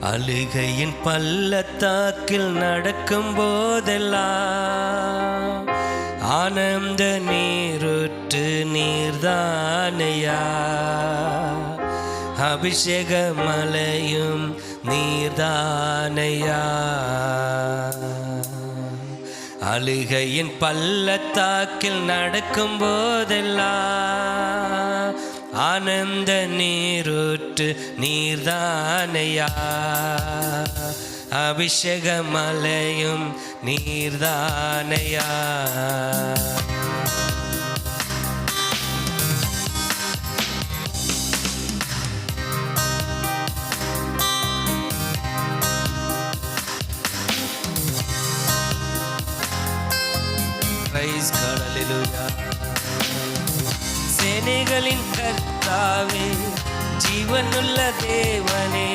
அழுகையின் பள்ளத்தாக்கில் நடக்கும் போதெல்லாம் ஆனந்த நீருற்று நீர்தானையா? அபிஷேக மலையும் நீர்தானையா? அழுகையின் பள்ளத்தாக்கில் நடக்கும் போதெல்லாம் ஆனந்த நீருற்று நீர்தானையா. அபிஷேக மலையும் நீர்தானையா. Praise God, hallelujah. ஜீவனுள்ள தேவனே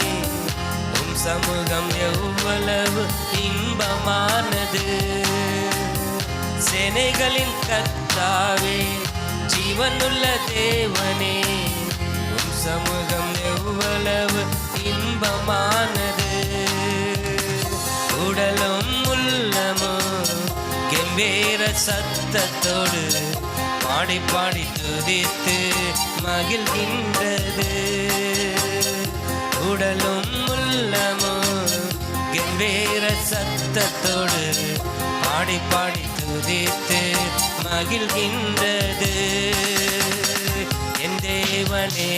உம் சமூகம் எவ்வளவு இன்பமானது சேனைகளின் கத்தாவே ஜீவனுள்ள தேவனே உம் சமூகம் எவ்வளவு இன்பமானது உடலும் உள்ளமும் கெம்பீர சத்தத்தோடு பாடி பாடி துதித்து மகிழ்கின்றது. உடலும் உள்ளமும் கெம்பீர சத்தத்தோடு பாடி பாடி துதித்து மகிழ்கின்றது. என் தேவனே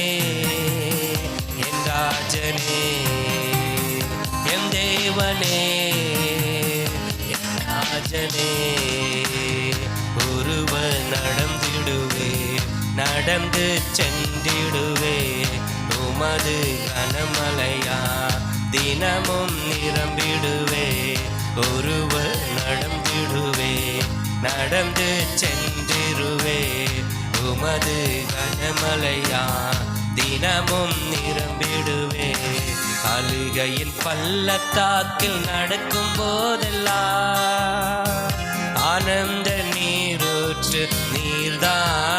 என் ராஜனே என் தேவனே என் ராஜனே. கடந்து சென்றிடுவே. உமது கனமலையா தினமும் நிரம்பிடுவே. ஒருவர் நடந்திடுவே நடந்து சென்றிருவே. உமது கனமலையா தினமும் நிரம்பிடுவே. அழுகையில் பள்ளத்தாக்கில் நடக்கும் போதெல்லாம் ஆனந்த நீரூற்று நீர்தான்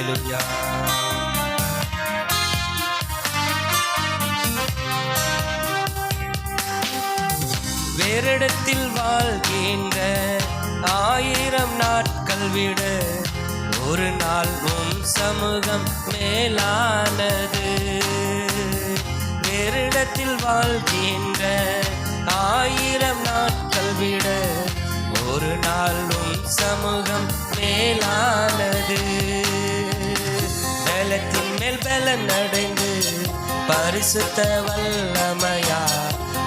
hallelujah. வேறிடத்தில் வாழ்கின்ற ஆயிரம் நாட்கள் விட ஒரு நாள் உன் சமூகம் மேலானது வேறிடத்தில் வாழ்கின்ற பலன் அடைந்து பரிசுத்த வல்லமையா?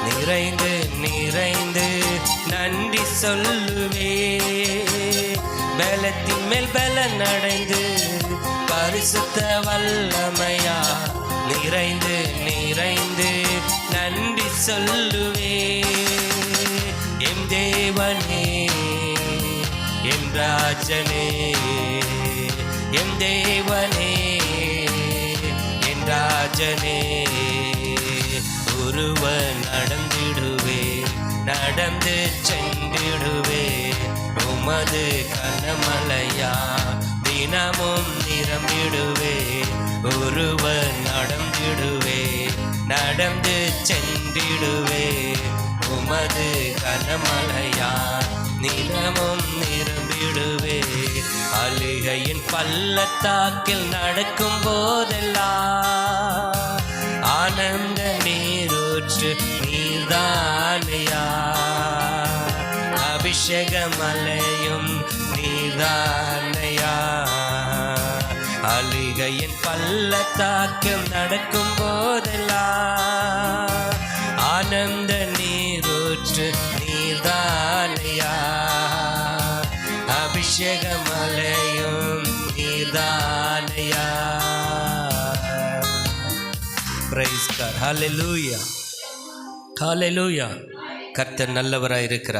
நிறைந்து நிறைந்து நன்றி சொல்லுவே. பலத்தின் மேல் பலன் அடைந்து பரிசுத்த வல்லமையா? நிறைந்து நிறைந்து நன்றி சொல்லுவே. எம் தேவனே என் ராஜனே எம் தேவனே. ராஜனே ஒருவ நடந்திடுவே நடந்து சென்றிடுவே. உமது கனமலையா தினமும் நிரம்பிடுவே. ஒருவ நடந்திடுவே நடந்து சென்றிடுவே. உமது கனமலையா அழுகையின் பள்ளத்தாக்கில் நடக்கும் போதெல்லாம் ஆனந்த நீரூற்று நீர்தானையா? அபிஷேகமலையும் நீதானையா நீர்தானையா? அழுகையின் பள்ளத்தாக்கில் நடக்கும் போதெல்லாம் ஆனந்த நீரூற்று நீதானையா அபிஷேகமலையும் நீர்தானையா பிரைஸ் கார் ஹalleluya கர்த்தர் நல்லவராக இருக்கிறார்